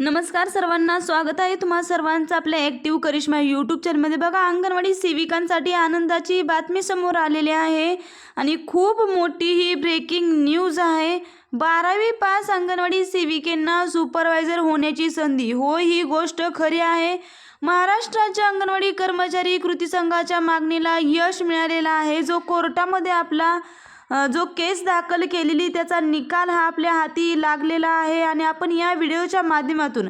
नमस्कार सर्वांना स्वागत आहे तुम्हा सर्वांचं आपल्या ॲक्टिव्ह करिश्मा यूट्यूब चॅनलमध्ये बघा अंगणवाडी सेविकांसाठी आनंदाची बातमी समोर आलेली आहे आणि खूप मोठी ही ब्रेकिंग न्यूज आहे. बारावी पास अंगणवाडी सेविकेंना सुपरवायझर होण्याची संधी. हो ही गोष्ट खरी आहे. महाराष्ट्राच्या अंगणवाडी कर्मचारी कृती संघाच्या मागणीला यश मिळालेलं आहे. जो कोर्टामध्ये आपला जो केस दाखल केलेली त्याचा निकाल हा आपल्या हाती लागलेला आहे आणि आपण या व्हिडिओच्या माध्यमातून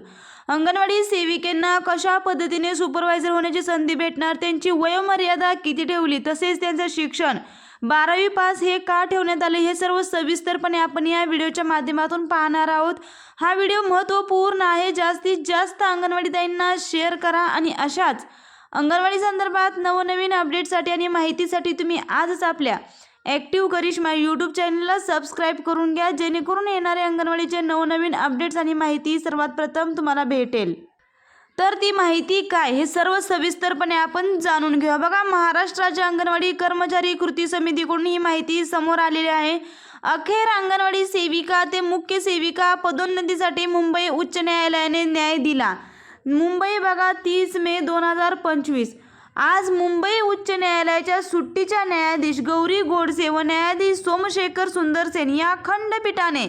अंगणवाडी सेविकेंना कशा पद्धतीने सुपरवायझर होण्याची संधी भेटणार त्यांची वयोमर्यादा किती ठेवली तसेच त्यांचं शिक्षण बारावी पास हे का ठेवण्यात आले हे सर्व सविस्तरपणे आपण या व्हिडिओच्या माध्यमातून पाहणार आहोत. हा व्हिडिओ महत्त्वपूर्ण आहे जास्तीत जास्त अंगणवाडीताईंना शेअर करा आणि अशाच अंगणवाडी संदर्भात नवनवीन अपडेटसाठी आणि माहितीसाठी तुम्ही आजच आपल्या ॲक्टिव्ह करिश्मा यूट्यूब चॅनलला सबस्क्राईब करून घ्या जेणेकरून येणारे अंगणवाडीचे नवनवीन अपडेट्स आणि माहिती सर्वात प्रथम तुम्हाला भेटेल. तर ती माहिती काय हे सर्व सविस्तरपणे आपण जाणून घेऊया. बघा महाराष्ट्राच्या अंगणवाडी कर्मचारी कृती समितीकडून ही माहिती समोर आलेली आहे. अखेर अंगणवाडी सेविका ते मुख्य सेविका पदोन्नतीसाठी मुंबई उच्च न्यायालयाने न्याय दिला. मुंबई बघा तीस मे दोन हजार पंचवीस. आज मुंबई उच्च न्यायालयाच्या सुट्टीच्या न्यायाधीश गौरी गोडसे व न्यायाधीश सोमशेखर सुंदरसेन या खंडपीठाने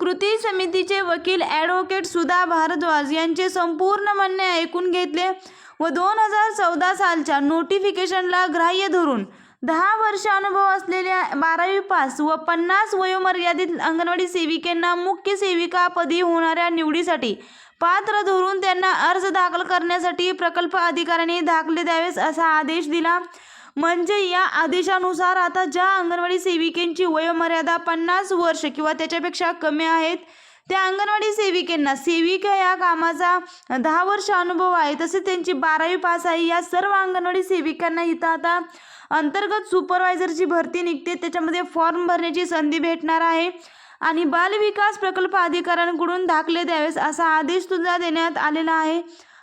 कृती समितीचे वकील ॲडव्होकेट सुधा भारद्वाज यांचे संपूर्ण म्हणणे ऐकून घेतले व दोन हजार चौदा सालच्या नोटिफिकेशनला ग्राह्य धरून दहा वर्ष अनुभव असलेल्या बारावी पास व पन्नास वयोमर्यादित अंगणवाडी सेविकेंना मुख्य सेविका पदी होणाऱ्या निवडीसाठी पात्र धरून त्यांना अर्ज दाखल करण्यासाठी प्रकल्प अधिकाऱ्यांनी दाखले द्यावेस असा आदेश दिला. म्हणजे या आदेशानुसार आता ज्या अंगणवाडी सेविकेंची वयोमर्यादा पन्नास वर्ष किंवा त्याच्यापेक्षा कमी आहेत त्या अंगणवाडी सेविकेंना सेविका या कामाचा दहा वर्ष अनुभव आहे तसेच त्यांची बारावी पास आहे या सर्व अंगणवाडी सेविकांना इथं आता अंतर्गत सुपरवायझरची भरती निघते. त्याच्यामध्ये फॉर्म भरण्याची संधी भेटणार आहे. आणि बालविकास प्रकल्प अधिकाऱ्यांकडून दाखले द्यावेस असा आदेश सुद्धा देण्यात आलेला आहे.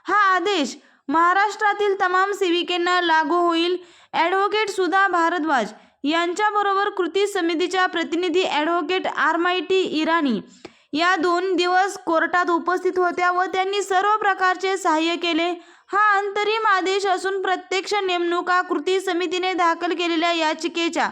हा आदेश महाराष्ट्रातील तमाम सेविकेंना लागू होईल. ॲडव्होकेट सुधा भारद्वाज यांच्याबरोबर कृती समितीच्या प्रतिनिधी ॲडव्होकेट आरमायटी इराणी या दोन दिवस कोर्टात उपस्थित होत्या व त्यांनी सर्व प्रकारचे सहाय्य केले. हा अंतरिम आदेश असून प्रत्यक्ष नेमणुका कृती समितीने दाखल केलेल्या याचिकेच्या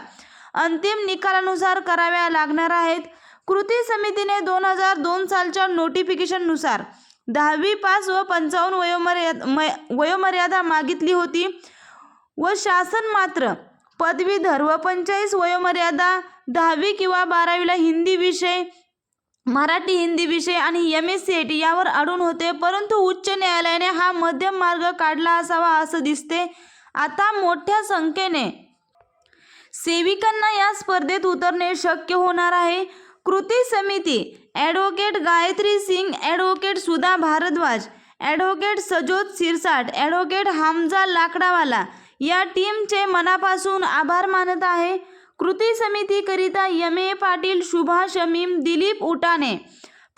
अंतिम निकालानुसार कराव्या लागणार आहेत. कृती समितीने दोन हजार दोन सालच्या नोटिफिकेशननुसार दहावी पास व पंचावन्न वयोमर्याद मै- वयोमर्यादा मागितली होती व शासन मात्र पदवीधर व पंचेचाळीस वयोमर्यादा दहावी किंवा बारावीला हिंदी विषय मराठी हिंदी विषय आणि M S C I T यावर अडून होते. परंतु उच्च न्यायालयाने हा मध्यम मार्ग काढला असावा असं दिसते. आता मोठ्या संख्येने सेविकांना या स्पर्धेत उतरणे शक्य होणार आहे. कृती समिती advocate Gayatri Singh advocate Sudha Bharadwaj advocate Sajot Sirsat advocate Hamza Lakdawala या टीमचे मनापासून आभार मानत आहे. कृती समितीकरिता यमे ए पाटील शुभा शमीम दिलीप उटाणे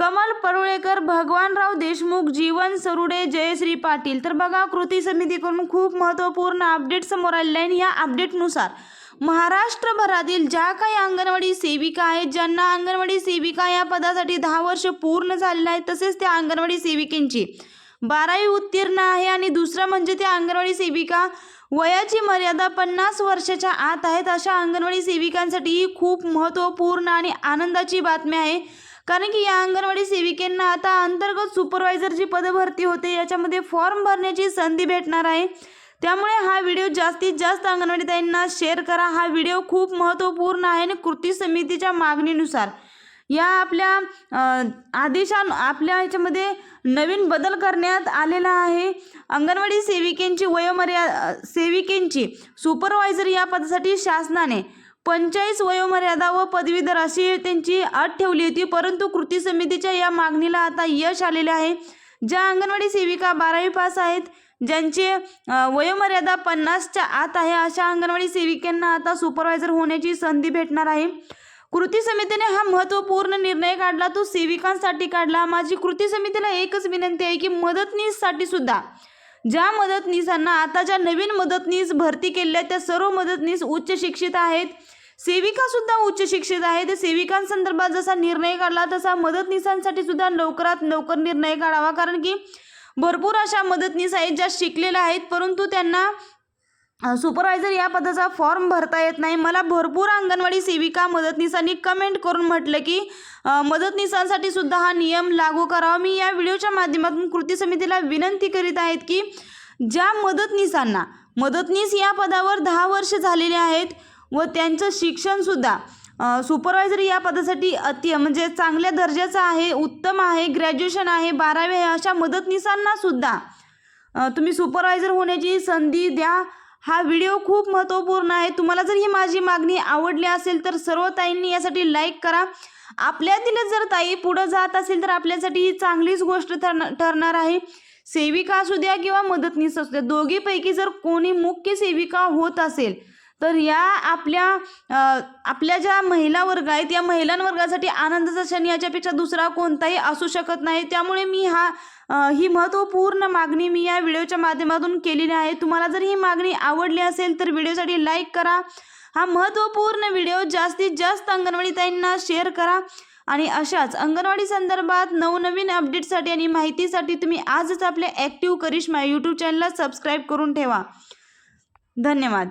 कमल परुळेकर भगवानराव देशमुख जीवन सरुडे जयश्री पाटील. तर बघा कृती समितीकडून खूप महत्त्वपूर्ण अपडेट समोर आलेले आहे ह्या अपडेटनुसार महाराष्ट्रभरातील ज्या काही अंगणवाडी सेविका आहेत ज्यांना अंगणवाडी सेविका या पदासाठी दहा वर्ष पूर्ण झालेलं आहे तसेच त्या अंगणवाडी सेविकेंची बारावी उत्तीर्ण आहे आणि दुसरं म्हणजे त्या अंगणवाडी सेविका वयाची मर्यादा पन्नास वर्षाच्या आत आहेत अशा अंगणवाडी सेविकांसाठी ही खूप महत्त्वपूर्ण आणि आनंदाची बातमी आहे. कारण की या अंगणवाडी सेविकेंना आता अंतर्गत सुपरवायझरची पदभरती होते. याच्यामध्ये फॉर्म भरण्याची संधी भेटणार आहे. त्यामुळे हा व्हिडिओ जास्तीत जास्त अंगणवाडी ताईंना शेअर करा. हा व्हिडिओ खूप महत्त्वपूर्ण आहे आणि कृती समितीच्या मागणीनुसार. या आपल्या आदेशान आदेशा आपल्या ह्याच्यामध्ये नवीन बदल करण्यात आलेला आहे. अंगणवाडी सेविकेंची वयोमर्या सेविकेंची सुपरवायझर या पदासाठी शासनाने पंचेचाळीस वयोमर्यादा व पदवीधर अशी त्यांची अट ठेवली होती परंतु कृती समितीच्या या मागणीला आता यश आलेले आहे. ज्या अंगणवाडी सेविका बारावी पास आहेत ज्यांचे वयोमर्यादा पन्नासच्या आत आहे अशा अंगणवाडी सेविकांना आता सुपरवायझर होण्याची संधी भेटणार आहे. कृती समितीने हा महत्त्वपूर्ण निर्णय काढला तो सेविकांसाठी काढला. माझी कृती समितीला एकच विनंती आहे की मदतनीससाठी सुद्धा ज्या मदतनीसांना आता ज्या नवीन मदतनीस भरती केलेल्या आहेत त्या सर्व मदतनीस उच्च शिक्षित आहेत. सेविका सुद्धा उच्च शिक्षित आहेत. सेविकांसंदर्भात जसा निर्णय काढला तसा मदतनीसांसाठी सुद्धा लवकरात लवकर निर्णय काढावा. कारण की भरपूर अशा मदतनीस आहेत ज्या शिकलेल्या आहेत परंतु त्यांना सुपरवायझर या पदाचा फॉर्म भरता येत नाही. मला भरपूर अंगणवाडी सेविका मदतनीसांनी कमेंट करून म्हटलं की मदतनीसांसाठी सुद्धा हा नियम लागू करावा. मी या व्हिडिओच्या माध्यमातून कृती समितीला विनंती करीत आहेत की ज्या मदतनीसांना मदतनीस या पदावर दहा वर्ष झालेले आहेत व त्यांचं शिक्षणसुद्धा सुपरवायझर या पदासाठी अति म्हणजे चांगल्या दर्जाचं आहे उत्तम आहे ग्रॅज्युएशन आहे बारावी आहे अशा मदतनीसांनासुद्धा तुम्ही सुपरवायझर होण्याची संधी द्या. हा व्हिडिओ खूप महत्त्वपूर्ण आहे. तुम्हाला जर ही माझी मागणी आवडली असेल तर सर्व ताईंनी यासाठी लाईक करा. आपल्यातीलच जर ताई पुढं जात असेल तर आपल्यासाठी ही चांगलीच गोष्ट ठरणार ठरणार आहे. सेविका असू द्या किंवा मदतनीस असू द्या दोघीपैकी जर कोणी मुख्य सेविका होत असेल तर या आपल्या आपल्या ज्या महिला वर्ग आहेत या महिलांवर्गासाठी आनंदाचा क्षण याच्यापेक्षा दुसरा कोणताही असू शकत नाही. त्यामुळे मी हा ही महत्त्वपूर्ण मागणी मी या व्हिडिओच्या माध्यमातून केलेली आहे. तुम्हाला जर ही मागणी आवडली असेल तर व्हिडिओसाठी लाईक करा. हा महत्त्वपूर्ण व्हिडिओ जास्तीत जास्त अंगणवाडी ताईंना शेअर करा. आणि अशाच अंगणवाडी संदर्भात नवनवीन अपडेटसाठी आणि माहितीसाठी तुम्ही आजच आपल्या ॲक्टिव्ह करिश्मा यूट्यूब चॅनलला सबस्क्राईब करून ठेवा. धन्यवाद.